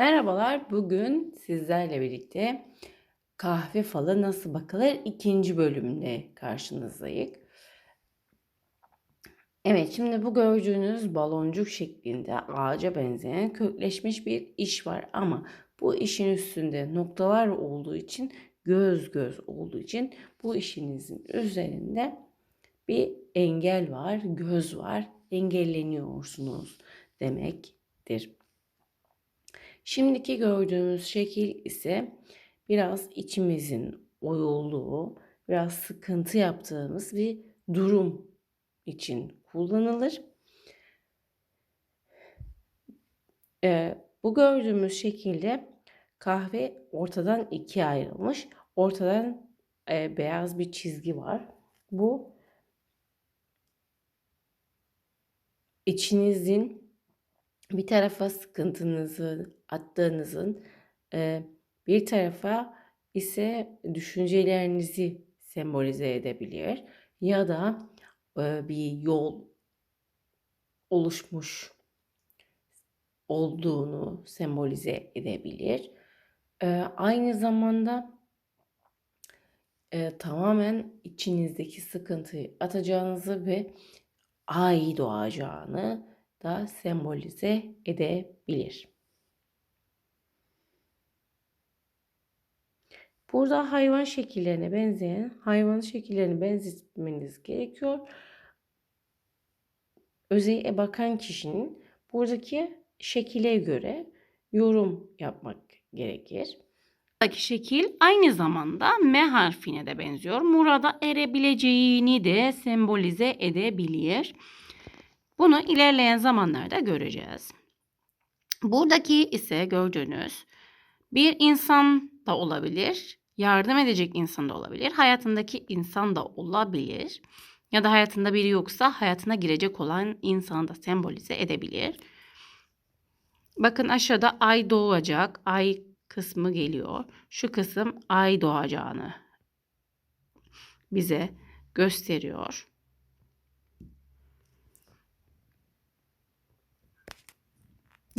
Merhabalar, bugün sizlerle birlikte kahve falı nasıl bakılır ikinci bölümde karşınızdayız. Evet, şimdi bu gördüğünüz baloncuk şeklinde ağaca benzeyen kökleşmiş bir iş var ama bu işin üstünde noktalar olduğu için göz göz olduğu için bu işinizin üzerinde bir engel var, göz var, engelleniyorsunuz demektir. Şimdiki gördüğümüz şekil ise biraz içimizin oyulduğu, biraz sıkıntı yaptığımız bir durum için kullanılır. Ee, bu gördüğümüz şekilde kahve ortadan ikiye ayrılmış. Ortadan e, beyaz bir çizgi var. Bu içinizin bir tarafa sıkıntınızı attığınızın bir tarafa ise düşüncelerinizi sembolize edebilir ya da bir yol oluşmuş olduğunu sembolize edebilir. Aynı zamanda tamamen içinizdeki sıkıntıyı atacağınızı ve ay doğacağını da sembolize edebilir. Burada hayvan şekillerine benzeyen hayvan şekillerini benzetmeniz gerekiyor. Özellikle bakan kişinin buradaki şekile göre yorum yapmak gerekir. Buradaki şekil aynı zamanda M harfine de benziyor. Murada erebileceğini de sembolize edebilir. Bunu ilerleyen zamanlarda göreceğiz. Buradaki ise gördüğünüz bir insan da olabilir, yardım edecek insan da olabilir, hayatındaki insan da olabilir. Ya da hayatında biri yoksa hayatına girecek olan insanı da sembolize edebilir. Bakın aşağıda ay doğacak, ay kısmı geliyor. Şu kısım ay doğacağını bize gösteriyor.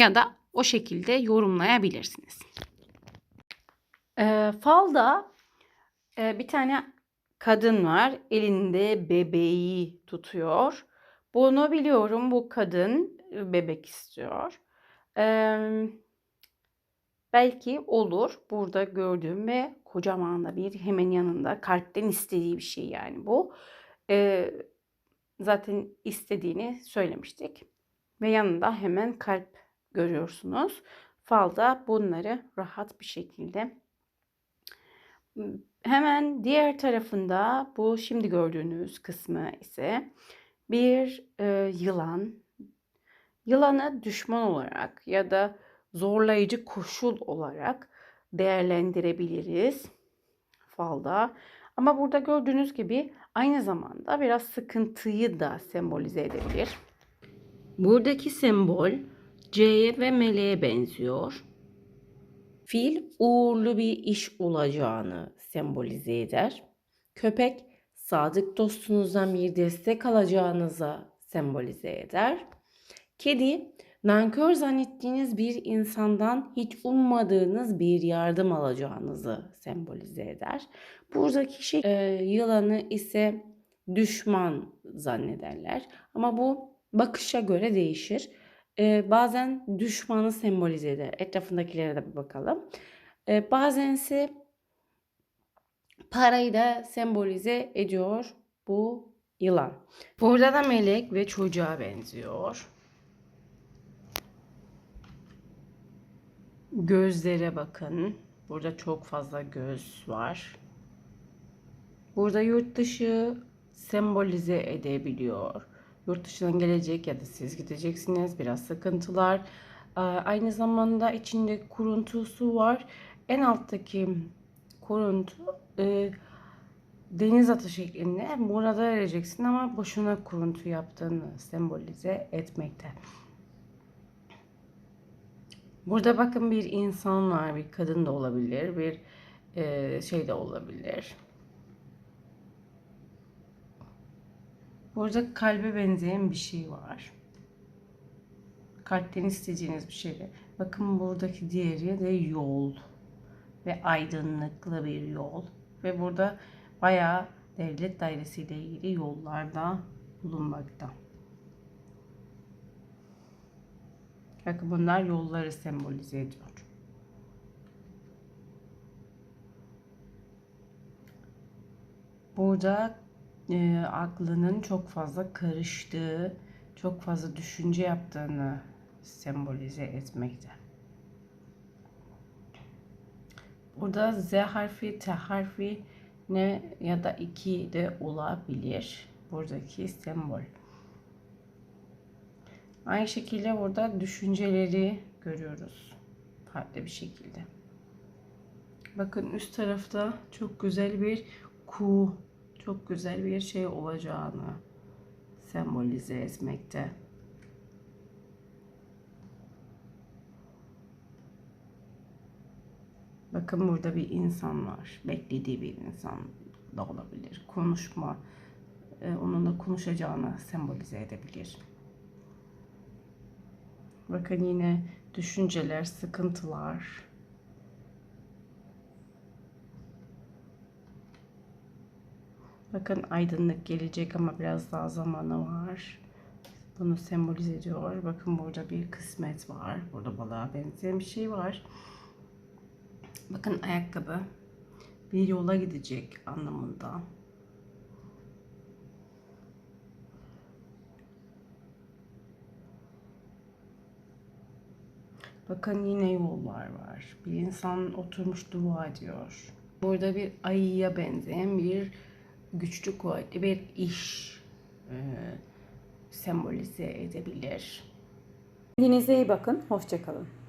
Ya da o şekilde yorumlayabilirsiniz. Ee, falda e, bir tane kadın var. Elinde bebeği tutuyor. Bunu biliyorum. Bu kadın e, bebek istiyor. Ee, belki olur. Burada gördüğüm ve kocaman da bir hemen yanında kalpten istediği bir şey yani bu. Ee, zaten istediğini söylemiştik. Ve yanında hemen kalp görüyorsunuz. Falda bunları rahat bir şekilde hemen diğer tarafında bu şimdi gördüğünüz kısmı ise bir e, yılan. Yılanı düşman olarak ya da zorlayıcı koşul olarak değerlendirebiliriz falda. Ama burada gördüğünüz gibi aynı zamanda biraz sıkıntıyı da sembolize edebilir. Buradaki sembol C'ye ve meleğe benziyor. Fil uğurlu bir iş olacağını sembolize eder. Köpek sadık dostunuzdan bir destek alacağınıza sembolize eder. Kedi nankör zannettiğiniz bir insandan hiç ummadığınız bir yardım alacağınızı sembolize eder. Buradaki şey e, yılanı ise düşman zannederler. Ama bu bakışa göre değişir e, bazen düşmanı sembolize eder. Etrafındakilere de bir bakalım. E, bazen ise parayı da sembolize ediyor bu yılan. Burada da melek ve çocuğa benziyor. Gözlere bakın. Burada çok fazla göz var. Burada yurt dışı sembolize edebiliyor yurt dışından gelecek ya da siz gideceksiniz. Biraz sıkıntılar. Aynı zamanda içinde kuruntusu var. En alttaki kuruntu e, deniz atı şeklinde burada vereceksin ama boşuna kuruntu yaptığını sembolize etmekte. Burada bakın bir insan var, bir kadın da olabilir, bir e, şey de olabilir. Burada kalbe benzeyen bir şey var. kalpten isteyeceğiniz bir şeydi. Bakın buradaki diğeri de yol ve aydınlıklı bir yol. Ve burada bayağı devlet dairesiyle ilgili yollarda bulunmakta. Bakın bunlar yolları sembolize ediyor. Burada e, aklının çok fazla karıştığı, çok fazla düşünce yaptığını sembolize etmekte. Burada Z harfi, T harfi ne ya da iki de olabilir. Buradaki sembol. Aynı şekilde burada düşünceleri görüyoruz. Farklı bir şekilde. Bakın üst tarafta çok güzel bir ku, çok güzel bir şey olacağını sembolize etmekte. Bakın burada bir insan var. Beklediği bir insan da olabilir. Konuşma, e, onunla konuşacağını sembolize edebilir. Bakın yine düşünceler, sıkıntılar. Bakın aydınlık gelecek ama biraz daha zamanı var. Bunu sembolize ediyor. Bakın burada bir kısmet var. Burada balığa benzeyen bir şey var. Bakın ayakkabı bir yola gidecek anlamında. Bakın yine yollar var. Bir insan oturmuş dua ediyor. Burada bir ayıya benzeyen bir güçlü kuvvetli bir iş e, sembolize edebilir. Kendinize iyi bakın. Hoşçakalın.